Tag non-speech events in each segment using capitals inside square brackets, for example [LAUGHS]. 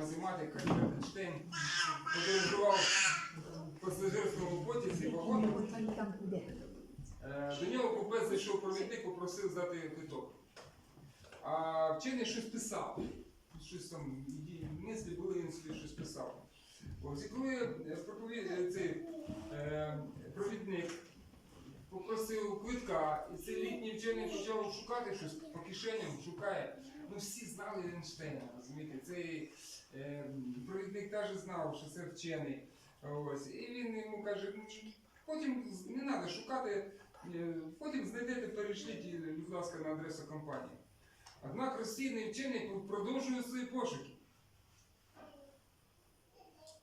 математик Альберт Ейнштейн подорожував в пасажирському потязі вагоном. Е, До нього купець зайшов провідник, попросив здати квиток. А вчений щось писав. Щось там, мислі були, він собі щось писав. Ось, і коли е, е, цей провідник попросив квитка, і цей літній вчений почав шукати щось по кишеням, шукає. Ну всі знали Ейнштейна, розумієте? Цей провідник теж знав, що це вчений. Ось. І він йому каже, «Ну, потім не треба шукати, е, потім знайдете, перейшліть, е, будь ласка, на адресу компанії. Однак розсійний вчений продовжує свої пошуки.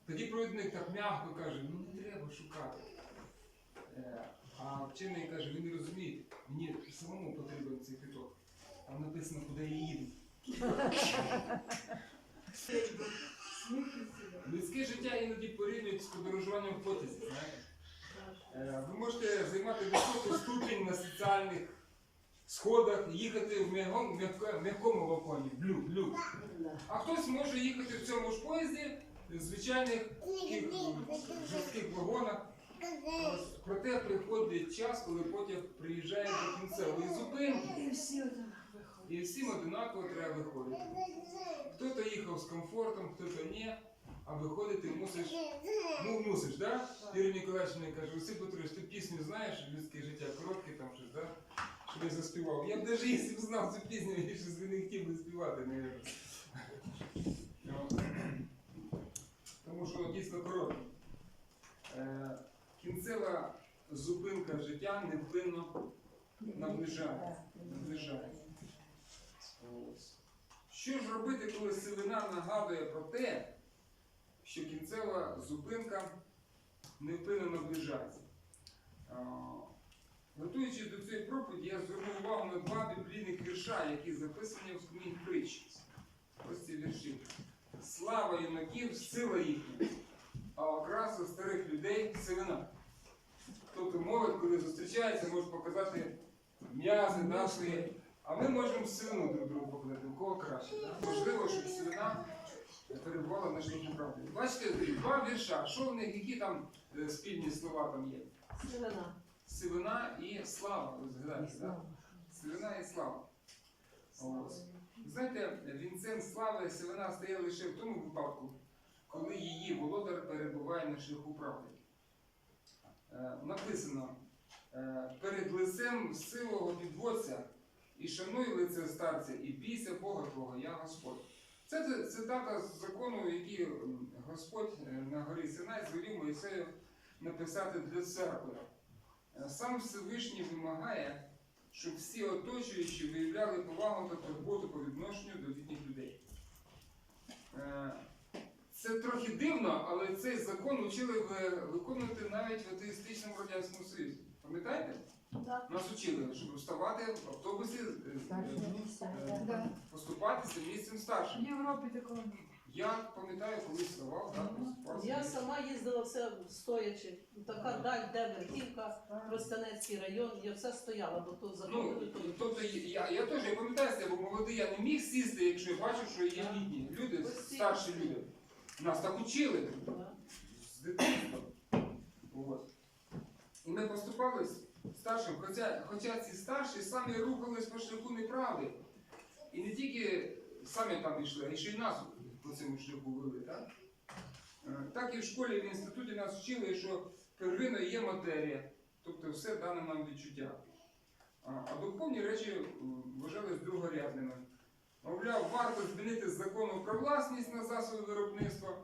Тоді провідник так м'яко каже, ну не треба шукати. Е, А вчений каже, ви не розумієте, мені самому потрібен цей квиток. Там написано, куди я їду. [LAUGHS] Людське життя іноді порівнюють з подорожуванням в потязі, знаєте. Е, Ви можете займати високий ступінь на соціальних сходах, їхати в м'якому, вагоні, в люк, люк. А хтось може їхати в цьому ж поїзді, в звичайних е, жорстких вагонах. Проте приходить час, коли потяг приїжджає до кінцевої зупинки. І всім одинаково треба виходити. Хто-то їхав з комфортом, хто-то ні, а виходити мусиш. Ну, мусиш, да? Юрій Ніколаївич мені каже, Василь Петрович, ти пісню знаєш, людське життя коротке там щось, да? Щоб я заспівав. Я б навіть якщо б знав цю пісню, я щось не хотів би співати. Ну, Тому що дійсно коротке. Е, Кінцева зупинка життя невпинно наближається. наближається. Що ж робити, коли сивина нагадує про те, що кінцева зупинка невпинно наближається? Готуючись до цієї проповіді, я звернув увагу на два біблійних вірша, які записані в книгі притч. Ось ці вірші. Слава юнаків, сила їхня, а окраса старих людей сивина. Тобто молодь, коли зустрічається, може показати м'язи нашої а ми можемо сивину друг другу показати, у кого краще. да? Можливо, щоб сивина перебувала на шляху правди. Бачите, два вірша. Що в них, які там е, спільні слова там є? Сивина. Сивина і слава. Ви згадаєте, так? Сивина і слава. Ось. Знаєте, вінцем слави сивина стає лише в тому випадку, коли її володар перебуває на шляху правди. Е, Написано, е, перед лицем силого підводця і шануй лице старця, і бійся Бога Твого, я Господь. Це цитата з закону, який Господь е, на горі Синай звелів Моїсею написати для церкви. Е, Сам Всевишній вимагає, щоб всі оточуючі виявляли повагу та турботу по відношенню до літніх людей. Е, Це трохи дивно, але цей закон вчили виконувати навіть в атеїстичному радянському Союзі. Пам'ятаєте? Так. Нас учили, щоб вставати в автобусі, е, е, поступатися місцем старшим. В Європі такого немає. Я пам'ятаю, коли вставав, так, поступався. Я сама їздила все стоячи. Така даль, де Верхівка, Ростанецький район, я все стояла, бо то Ну, заходили, то тобто я, я теж я пам'ятаю себе, бо молодий я не міг сісти, якщо я бачив, що є літні люди, старші люди. Нас так учили Да. з дитинства. І ми поступались старшим, хоча, хоча ці старші самі рухались по шляху неправди. І не тільки самі там йшли, а ще й нас по цьому шляху вели. Так? Е, так і в школі, в інституті нас вчили, що первинно є матерія, тобто все дане нам відчуття. А, духовні речі вважались другорядними. Мовляв, варто змінити закону про власність на засоби виробництва,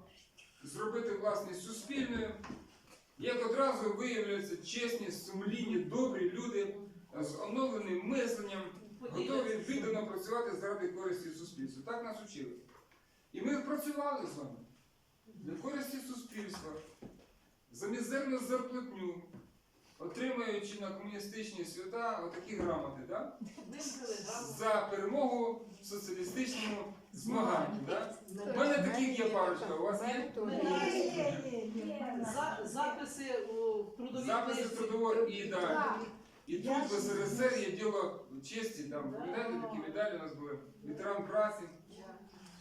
зробити власність суспільною. Як одразу виявляються чесні, сумлінні, добрі люди з оновленим мисленням, готові віддано працювати заради користі суспільства. Так нас учили. І ми працювали з вами для користі суспільства, за мізерну зарплатню, отримуючи на комуністичні свята отакі грамоти, да? За перемогу в соціалістичному змаганні. Да? У мене таких є парочка, у вас є? За- Записи у трудовій Записи книжці. трудового і да. І тут в СРСР є діло честі, там, пам'ятаєте, такі медалі у нас були, ветеран праці.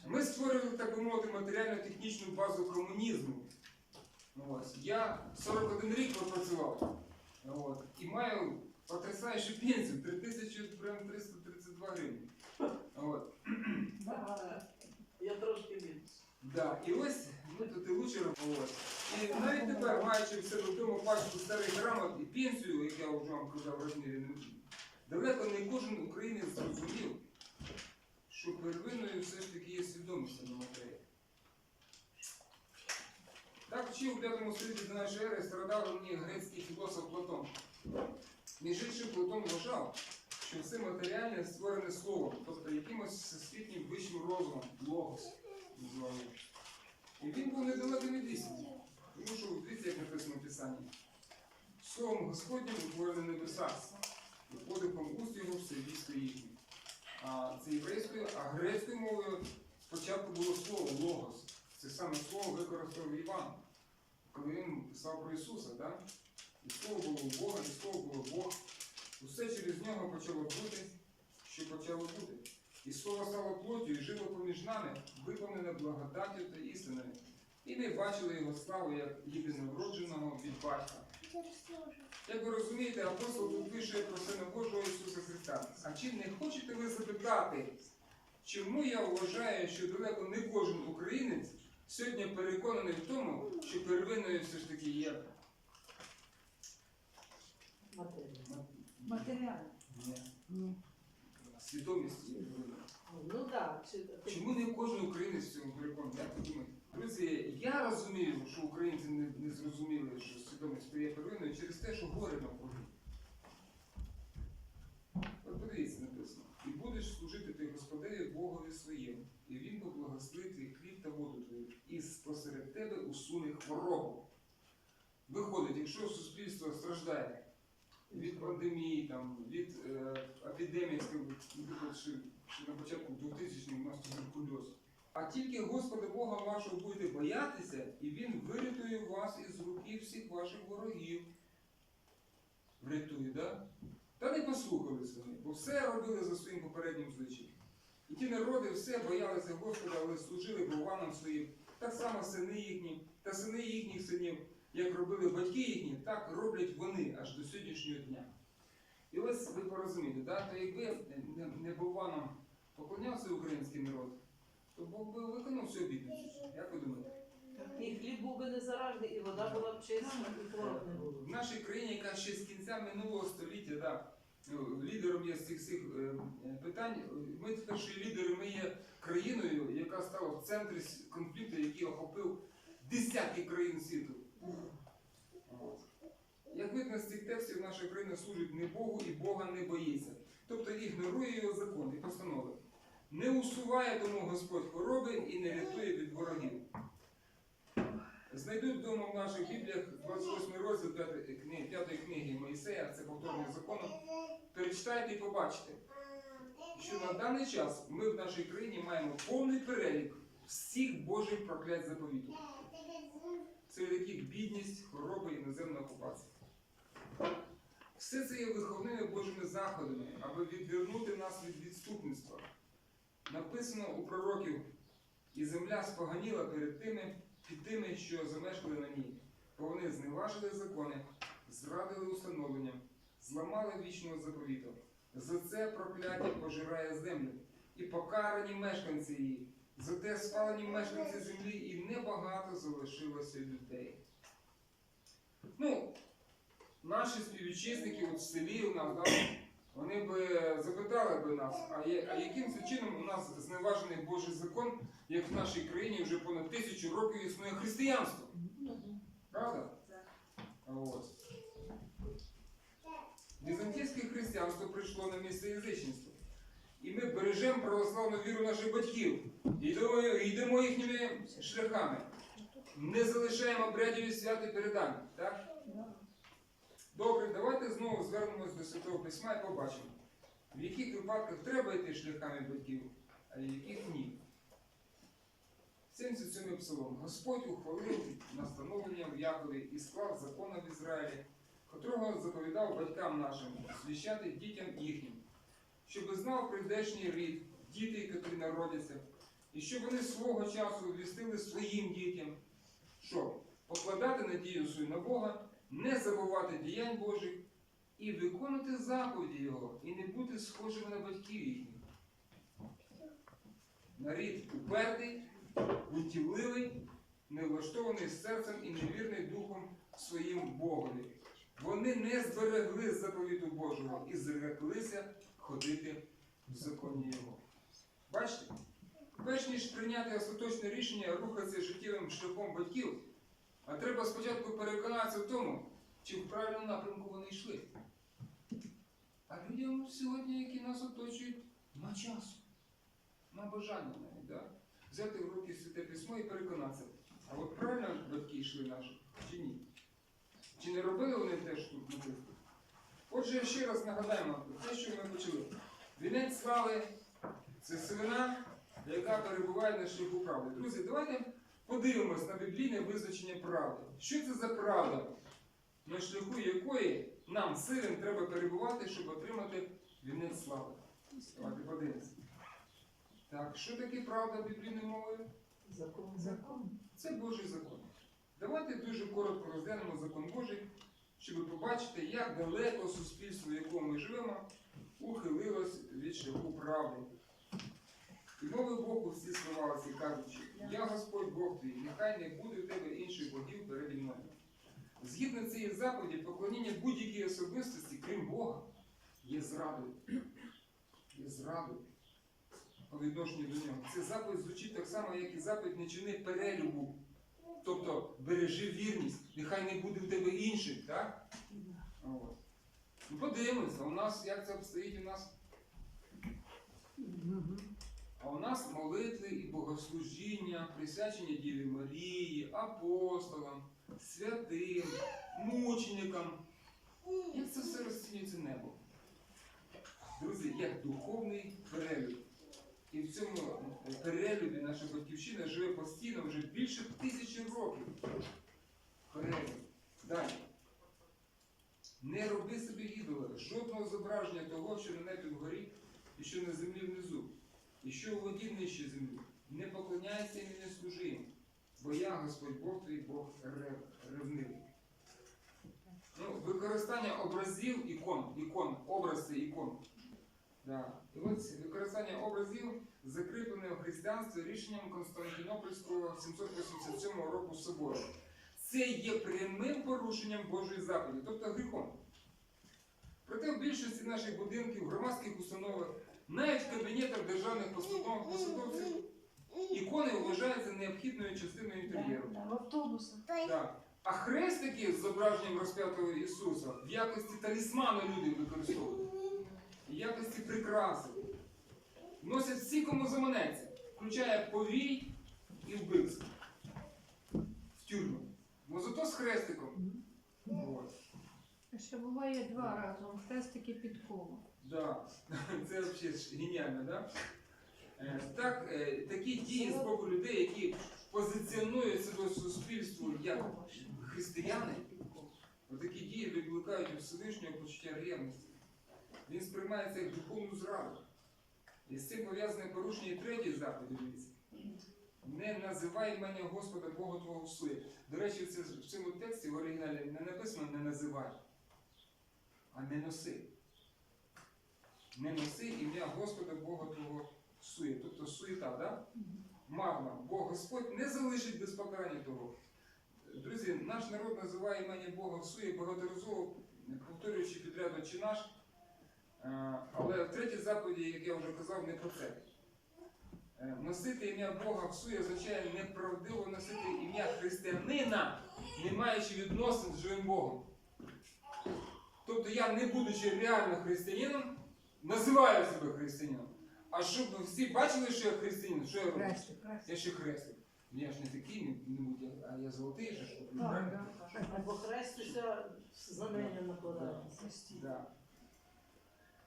Ми створили, так би мовити, матеріально-технічну базу комунізму. Ось. Я 41 рік пропрацював. От. І маю потрясаючу пенсію 3332 гривні. От. Я трошки більше. Да. І ось ми тут і лучше робили. І навіть тепер, маючи в себе вдома пачку старих грамот і пенсію, як я вже вам казав, в розмірі, далеко не кожен українець зрозумів, що первинною все ж таки є свідомість на матерії. Так вчив у 5 столітті до нашої ери стародавній грецький філософ Платон. Між іншим, Платон вважав, що все матеріальне створене словом, тобто якимось всесвітнім вищим розумом, логос. І він був недалеко від істини. Тому що дивіться, як написано в Писанні. Словом Господнім утворене небеса, і подихом уст його все військо їхнє. А це єврейською, а грецькою мовою спочатку було слово логос. Це саме слово використав Іван, коли він писав про Ісуса. Да? І слово було Бога, і слово було Бог. Усе через нього почало бути, що почало бути. І слово стало плоттю і жило поміж нами, виповнене благодаттю та істиною. І ми бачили його славу як єдинородженого від батька. Як ви розумієте, апостол тут пише про Сина Божого Ісуса Христа. А чи не хочете ви запитати, чому я вважаю, що далеко не кожен українець сьогодні переконаний в тому, що первинною все ж таки є. Матеріально. Ні. свідомість? первинна? Ну так. Чому не кожен українець в цьому переконаний? Як ви думаєте? Друзі, я розумію, що українці не, не зрозуміли, що свідомість стає первинною через те, що горе навкруги. От подивіться написано. І будеш служити ти Господеві Богові своєму, і він поблагословить твій хліб та воду твою, і спосеред тебе усуне хворобу. Виходить, якщо суспільство страждає від пандемії, там, від е, епідемії, наприклад, ще, ще на початку 2000-х у нас туберкульоз. А тільки Господа Бога вашого будете боятися, і Він вирятує вас із руки всіх ваших ворогів. Врятує, да? Та не послухались вони, бо все робили за своїм попереднім звичаєм. І ті народи все боялися Господа, але служили богам своїм. Так само сини їхні, та сини їхніх синів, як робили батьки їхні, так роблять вони аж до сьогоднішнього дня. І ось ви порозумієте, да? то якби не, бованам поклонявся український народ, то Бог би виконав всю обітницю. Як ви думаєте? І хліб був би не заражений, і вода була б чиста, і хвороб не було. В нашій країні, яка ще з кінця минулого століття, да, лідером є з цих всіх е, питань, ми ще лідери, ми є країною, яка стала в центрі конфлікту, який охопив десятки країн світу. Як видно з цих текстів, наша країна служить не Богу і Бога не боїться. Тобто ігнорує його закон і постанови. Не усуває тому Господь хвороби і не рятує від ворогів. Знайдуть вдома в наших бібліях 28 розділ 5 книги, 5 книги Моїсея, це повторення закону. Перечитайте і побачите, що на даний час ми в нашій країні маємо повний перелік всіх Божих проклять заповіту. Серед яких бідність, хвороби і іноземна окупація. Все це є виховними Божими заходами, аби відвернути нас від відступництва. Написано у пророків, і земля споганіла перед тими, під тими, що замешкали на ній, бо вони зневажили закони, зрадили установленням, зламали вічного заповіту. За це прокляття пожирає землю, і покарані мешканці її. Зате спалені мешканці землі, і небагато залишилося людей. Ну, наші співвітчизники от в селі у нас, вони б запитали би нас, а, є- а яким це чином у нас зневажений Божий закон, як в нашій країні вже понад тисячу років існує християнство. Правда? От. Візантійське християнство прийшло на місце язичництва. І ми бережемо православну віру наших батьків. Йдемо, йдемо їхніми шляхами. Не залишаємо обрядів і свят і передань. Так? Добре, давайте знову звернемось до Святого Письма і побачимо, в яких випадках треба йти шляхами батьків, а в яких ні. 77 псалом. Господь ухвалив настановлення в Якові і склав закон в Ізраїлі, котрого заповідав батькам нашим звіщати дітям їхнім, щоб знав прийдешній рід, діти, котрі народяться, І щоб вони свого часу вістили своїм дітям, що покладати надію свою на Бога, не забувати діянь Божих і виконувати заповіді Його, і не бути схожими на батьків їхніх. Нарід упертий, бунтівливий, невлаштований серцем і невірний духом своїм Богові. Вони не зберегли заповіту Божого і зреклися ходити в законі Його. Бачите? Перш ніж прийняти остаточне рішення рухатися життєвим шляхом батьків, а треба спочатку переконатися в тому, чи в правильному напрямку вони йшли. А людям сьогодні, які нас оточують, нема часу, нема бажання навіть, да? взяти в руки святе письмо і переконатися, а от правильно батьки йшли наші, чи ні? Чи не робили вони теж тут написано? Отже, ще раз нагадаємо те, що ми почали. Вінець слави це сивина, яка перебуває на шляху правди. Друзі, давайте подивимось на біблійне визначення правди. Що це за правда, на шляху якої нам сирим треба перебувати, щоб отримати вінець слави? Давайте. Так, що таке правда біблійною мовою? Закон. Закон. Це Божий закон. Давайте дуже коротко розглянемо закон Божий, щоб побачити, як далеко суспільство, в якому ми живемо, ухилилось від шляху правди. І мовив Бог у всі слова оці кажучи, я Господь Бог твій, нехай не буде в тебе інших богів переді мною. Згідно цієї заповіді, поклоніння будь-якій особистості, крім Бога, є зрадою. [CLEARS THROAT] Є зрадою по відношенню до нього. Ця заповідь звучить так само, як і заповідь не чини перелюбу. Тобто бережи вірність, нехай не буде в тебе інших, так? От. Ну, подивимося, у нас як це обстоїть у нас. А у нас молитви і богослужіння, присвячення Діві Марії, апостолам, святим, мученикам. Як це все розцінюється небом? Друзі, як духовний перелюб. І в цьому е, перелюбі наша батьківщина живе постійно вже більше тисячі років. Перелюб. Далі. Не роби собі ідола, жодного зображення того, що на небі вгорі, і що на землі внизу, і що у воді нижче землі. Не поклоняйся і не служи їм, бо я, Господь Бог твій Бог рев- ревнивий. Ну, використання образів ікон, ікон, образ це ікон. Да. І от використання образів закріплене в християнстві рішенням Константинопольського 787 року собору. Це є прямим порушенням Божої заповіді, тобто гріхом. Проте в більшості наших будинків, громадських установах, навіть в кабінетах державних посадов- посадовців ікони вважаються необхідною частиною інтер'єру. В автобусах. Так. А хрестики з зображенням розп'ятого Ісуса в якості талісману люди використовують. В якості прикраси. Носять всі, кому заманеться, включає повій і вбивство. В тюрму. Ну зато з хрестиком. От. Ще буває два разом, хрестики підкова. Да. [LAUGHS] Це взагалі геніально, да? Е, Так, е, такі дії з боку людей, які позиціонують себе суспільству як християни, такі дії викликають у Всевишнього почуття ревності. Він сприймається як духовну зраду. І з цим пов'язане порушення третій заповіді. Не називай мене Господа Бога Твого в сує. До речі, в цьому тексті в оригіналі не написано не називай, а не носи. Не носи ім'я Господа Бога Твого сує. Тобто суєта, да? Марно. Бо Господь не залишить без покарання того. Друзі, наш народ називає імені Бога в сує багаторазово, повторюючи підряд «Отче наш. Е, Але в третій заповіді, як я вже казав, не про це. Е, Носити ім'я Бога в сує означає неправдиво носити ім'я християнина, не маючи відносин з живим Богом. Тобто я, не будучи реально християнином, називаю себе християнином. А щоб всі бачили, що я християнин, що я роблю? Я ще хрестик. Я ж не такий, не, не будь а я золотий же, що правильно? Або хрестися знамення накладати. Да.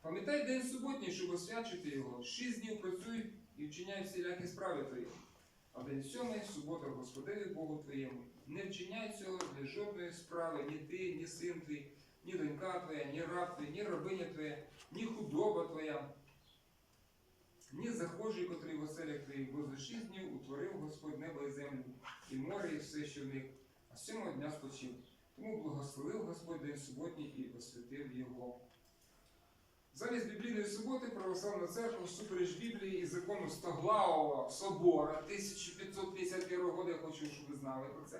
Пам'ятай день суботній, щоб освячити його. Шість днів працюй і вчиняй всілякі справи твої. А день сьомий субота Господеві Богу твоєму. Не вчиняй цього для жодної справи, ні ти, ні син твій, ні донька твоя, ні раб твій, ні рабиня твоя, ні худоба твоя, ні захожий, котрий в оселях твоїх, бо за шість днів утворив Господь небо і землю, і море, і все, що в них, а сьомого дня спочив. Тому благословив Господь день суботній і освятив його. Замість біблійної суботи православна церква всупереч Біблії і закону Стоглавого собора 1551 року, я хочу, щоб ви знали про це.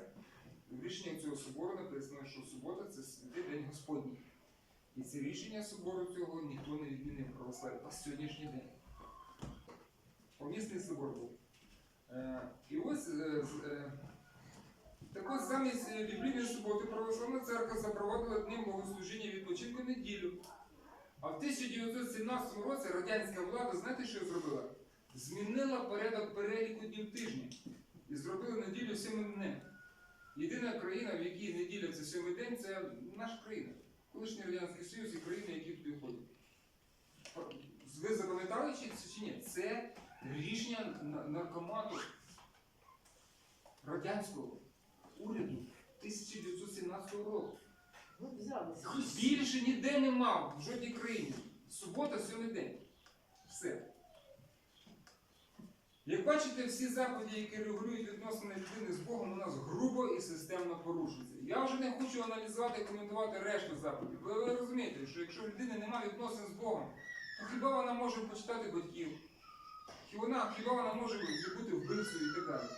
В рішенні цього собору написано, що субота це святий день Господній. І це рішення собору цього ніхто не відмінив православ'я по сьогоднішній день. Помісний собор був. Е, і ось е, е, так ось замість біблійної суботи православна церква запровадила днем богослужіння відпочинку неділю. А в 1917 році радянська влада, знаєте, що зробила? Змінила порядок переліку днів тижня і зробила неділю сьомим днем. Єдина країна, в якій неділя це сьомий день, це наша країна. Колишній Радянський Союз і країни, які туди входять. Ви запам'ятали чи, чи ні? Це рішення наркомату радянського уряду 1917 року. Більше ніде нема в жодній країні. Субота, сьомий день. Все. Як бачите, всі заходи, які регулюють відносини людини з Богом, у нас грубо і системно порушуються. Я вже не хочу аналізувати і коментувати решту заходів. Ви, ви розумієте, що якщо в людини немає відносин з Богом, то хіба вона може почитати батьків? Вона, хіба вона може бути вбивцею і так далі?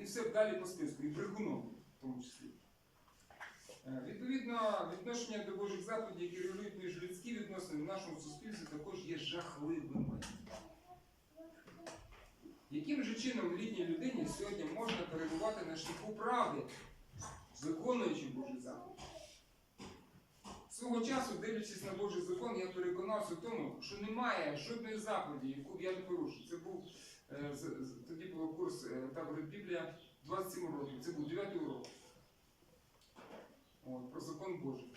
І все далі по списку, і брехуном в тому числі. Е, Відповідно, відношення до Божих заповідей, які регулюють міжлюдські відносини в нашому суспільстві, також є жахливими. Яким же чином літній людині сьогодні можна перебувати на шляху правди, виконуючи Божі заповіді? Свого часу, дивлячись на Божий закон, я переконався в тому, що немає жодної заповіді, яку б я не порушив. Це був е, тоді був курс е, табору Біблія 27 років. Це був 9 урок. От, про закон Божий.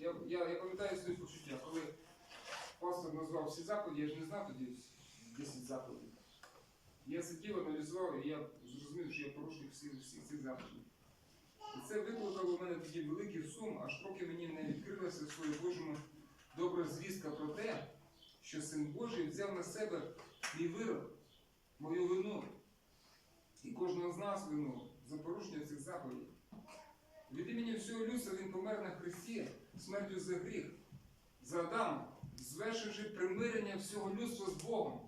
Я, я, я пам'ятаю свої почуття, коли пастор назвав всі заповіді, я ж не знав тоді 10 заповідей. Я сидів, аналізував, і я зрозумів, що я порушив всі, всі ці заповіді. І це викликало в мене тоді великий сум, аж поки мені не відкрилася в своєму Божому добра звістка про те, що Син Божий взяв на себе мій вирок, мою вину і кожного з нас вину за порушення цих заповідей. Від імені всього людства він помер на Христі смертю за гріх, за Адама, звершивши примирення всього людства з Богом.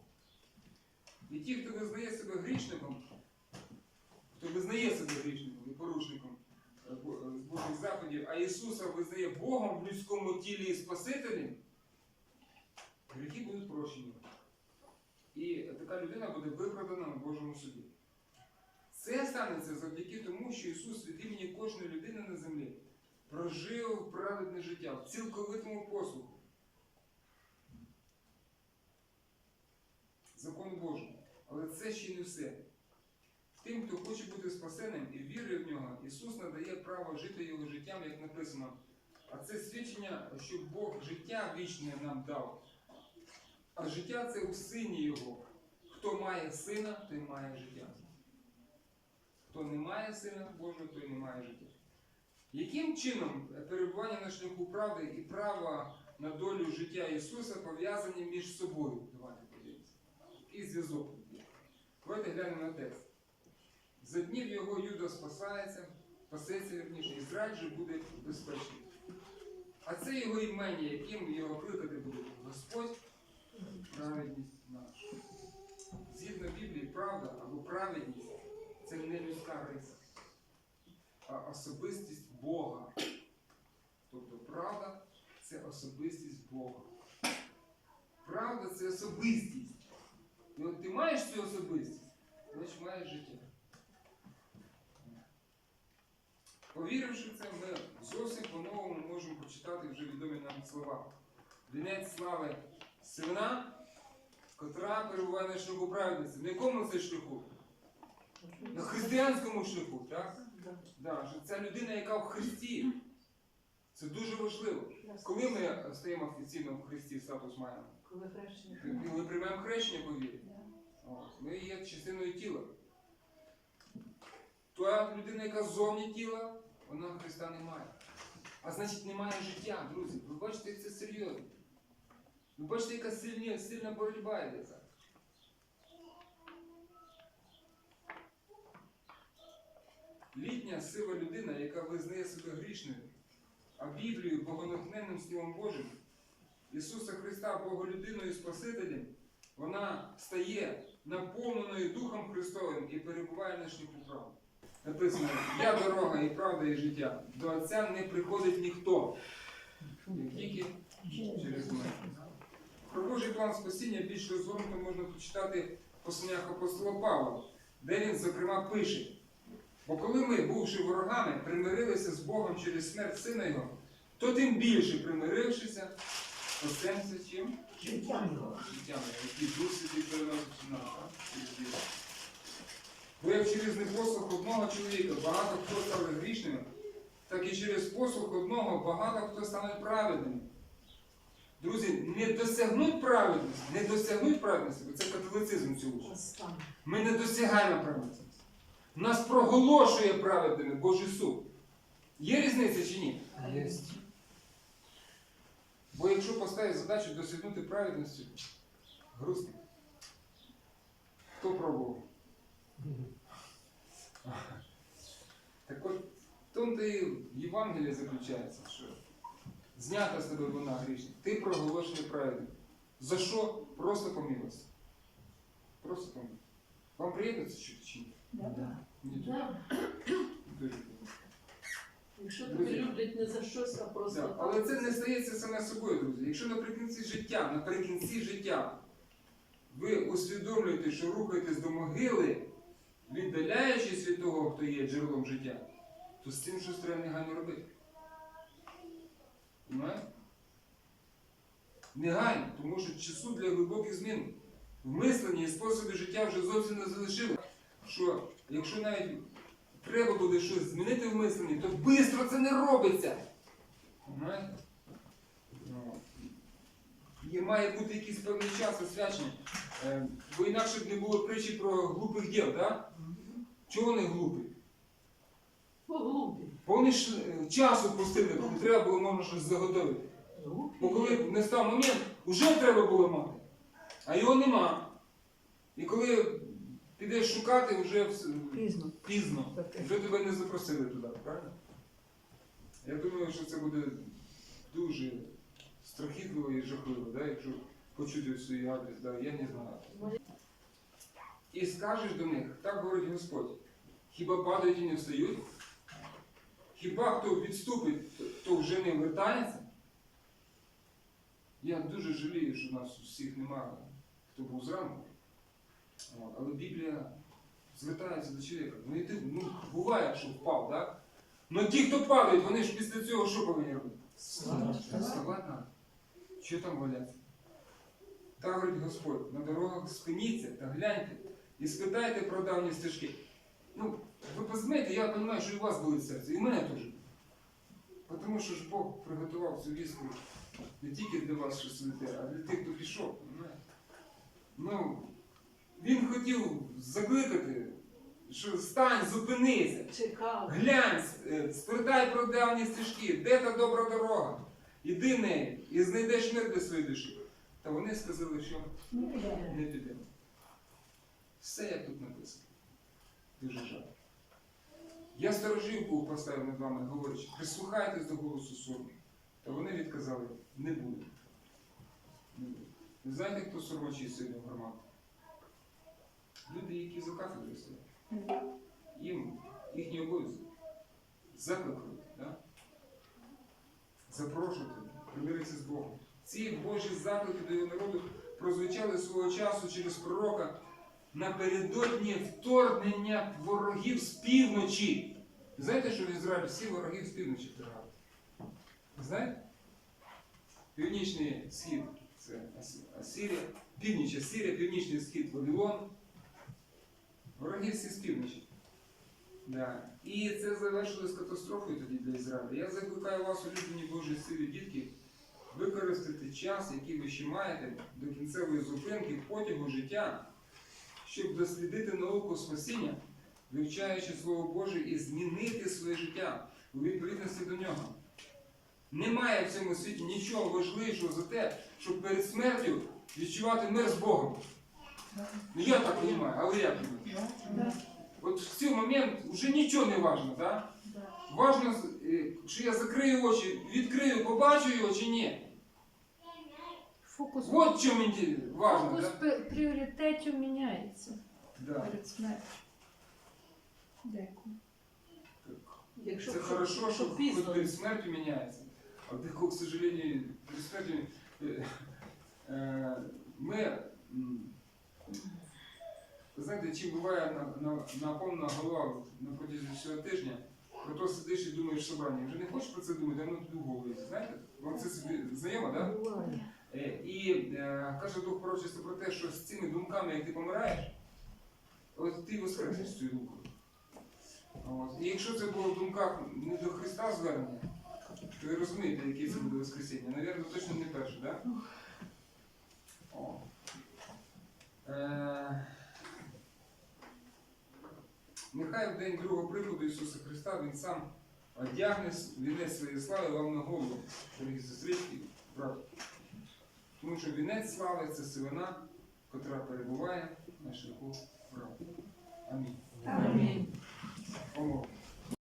І ті, хто визнає себе грішником, хто визнає себе грішником і порушником е, е, з Божих заходів, а Ісуса визнає Богом в людському тілі і Спасителем, гріхи будуть прощені. І така людина буде виправдана на Божому суді. Це станеться завдяки тому, що Ісус від імені кожної людини на землі прожив праведне життя в цілковитому послуху. Закону Божому. Але це ще не все. Тим, хто хоче бути спасеним і вірує в нього, Ісус надає право жити його життям, як написано. А це свідчення, що Бог життя вічне нам дав. А життя це у сині Його. Хто має сина, той має життя. Хто не має сина Божого, той не має життя. Яким чином перебування на шляху правди і право на долю життя Ісуса пов'язані між собою? Давайте подивимося. Який зв'язок? Давайте глянемо на текст. За днів його Юда спасається, спасеться вірніше, Ізраїль же буде безпечний. А це його імення, яким його кликати буде Господь, праведність наша. Згідно Біблії, правда або праведність це не людська риса, а особистість Бога. Тобто правда це особистість Бога. Правда це особистість. І от ти маєш цю особистість, значить життя. Повіривши в це, ми зовсім по-новому можемо прочитати вже відомі нам слова. Вінець слави сина, котра перебуває на шляху праведниці. На якому це шляху? На християнському шляху, так? Да. Що ця людина, яка в Христі. Це дуже важливо. Коли ми стаємо офіційно в Христі, статус маємо? Коли приймаємо хрещення по вірі. От, ми є частиною тіла. Та людина, яка зовні тіла, вона Христа не має. А значить, немає життя, друзі. Ви бачите, як це серйозно. Ви бачите, яка сильна, сильна боротьба йде зараз. Літня сива людина, яка визнає себе грішною, а Біблію богонатхненним Словом Божим, Ісуса Христа, Боголюдиною і Спасителем, вона стає наповненою Духом Христовим і перебуває на шляху правди. Написано, я дорога і правда і життя. До Отця не приходить ніхто, як тільки через мене. Про Божий план спасіння більш розгорнуто можна почитати в посланнях апостола Павла, де він, зокрема, пише. Бо коли ми, бувши ворогами, примирилися з Богом через смерть Сина Його, то тим більше примирившися, спасемося чим? Життя його. Життям, які Дух Святий переносить в так? Бо як через непослух одного чоловіка багато хто стали грішними, так і через послух одного багато хто стане праведними. Друзі, не досягнуть праведності, не досягнуть праведності, бо це католицизм цього. Ми не досягаємо праведності. Нас проголошує праведними Божий суд. Є різниця чи ні? Є. Бо якщо поставити задачу досягнути праведності, грустно. Хто пробував? Так от, в тому то і Євангеліє заключається, що знята з тебе вона грішна. Ти проголошує праведним. За що? Просто помилуйся. Просто помилуйся. Вам приємно це чути чи ні? Ні, Да. Якщо тебе люблять не за щось, а просто Так, Але це не стається саме собою, друзі. Якщо наприкінці життя, наприкінці життя ви усвідомлюєте, що рухаєтесь до могили, віддаляючись від того, хто є джерелом життя, то з цим щось треба негайно робити. Понимаєте? Негайно, тому що часу для глибоких змін в мисленні і способі життя вже зовсім не залишилось. Що якщо навіть треба буде щось змінити в мисленні, то швидко це не робиться. Понимаєте? Ну, має бути якийсь певний час освячення. Е, бо інакше б не було притчі про глупих діл, так? Чого вони глупі? Бо вони ж е, часу пустили, коли треба було можна щось заготовити. Бо коли не став момент, вже треба було мати. А його нема. І коли підеш шукати, вже вс- Пізно. пізно. Вже тебе не запросили туди, правильно? Я думаю, що це буде дуже страхітливо і жахливо, да, якщо почути в свій адрес, да, я не знаю. І скажеш до них, так говорить Господь, хіба падають і не встають? Хіба хто відступить, то- то вже не вертається? Я дуже жалію, що нас всіх немає, хто був зранку. Але Біблія звертається до чоловіка. Ну, і ти, ну, буває, що впав, так? Ну ті, хто падають, вони ж після цього що повинні робити? Вставати надо. Що там валяться? Та говорить Господь, на дорогах спиніться та гляньте і спитайте про давні стежки. Ну, ви познаєте, я розумію, що і у вас болить серце, і в мене теж. Тому що ж Бог приготував цю віску не тільки для вас, що сидите, а для тих, хто пішов. Ну, він хотів закликати, що стань, зупинися. Чекав. Глянь, е, спитай про давні стежки, де та добра дорога. Іди нею і знайдеш мир для своєї душі. Та вони сказали, що не підемо. Все як тут написано. Дуже жаль. Я сторожив був поставив над вами, говорячи, прислухайтесь до голосу сорому. Та вони відказали, не буде. Не буде. Ви знаєте, хто сормочий сьогодні в громаді? Люди, які за кафедрою. Їм їхній обов'язок закликати, да? запрошувати, примиритися з Богом. Ці Божі заклики до його народу прозвучали свого часу через пророка напередодні вторгнення ворогів з півночі. Знаєте, що в Ізраїлі всі вороги з півночі вторгали? Знаєте? Північний схід це Ас- Асирія, північ Асирія, північний схід Вавилон. Вороги всі з півночі. Да. І це завершилось катастрофою тоді для Ізраїля. Я закликаю вас, улюблені Божі силі дітки, використати час, який ви ще маєте до кінцевої зупинки потягу життя, щоб дослідити науку спасіння, вивчаючи Слово Боже і змінити своє життя у відповідності до нього. Немає в цьому світі нічого важливішого за те, щоб перед смертю відчувати мир з Богом. Ну я так розумію, а ви як думаєте? От в цей момент вже нічого не важно, да? Да. Важно, е, чи я закрию очі, відкрию, побачу його чи ні. Фокус, От в чому інте- важно, фокус да? пе- пріоритетів міняється Да. перед смертю. Дякую. Якщо Це щоб- хорошо, що щоб хоч пізно. перед смертю міняється. А дехто, к сожалению, перед смертю е, е, ми, м, ви знаєте, чим буває на, на, наповнена голова на протязі всього тижня, про то сидиш і думаєш собрання. Вже не хочеш про це думати, а воно тобі в голову знаєте? Вам це собі знайомо, так? Да? Е, І е, каже дух пророчества про те, що з цими думками, як ти помираєш, от ти воскреснеш з цією думкою. От. І якщо це було в думках не до Христа звернення, то ви розумієте, яке це буде Воскресіння. Навірно, точно не перше, так? Да? О. Е, нехай в день другого приходу Ісуса Христа Він сам одягне вінець своєї слави вам на голову, дорогі сестрички, брат. Тому що вінець слави це сивина, котра перебуває на шляху правди. Амінь. Амінь. Амінь.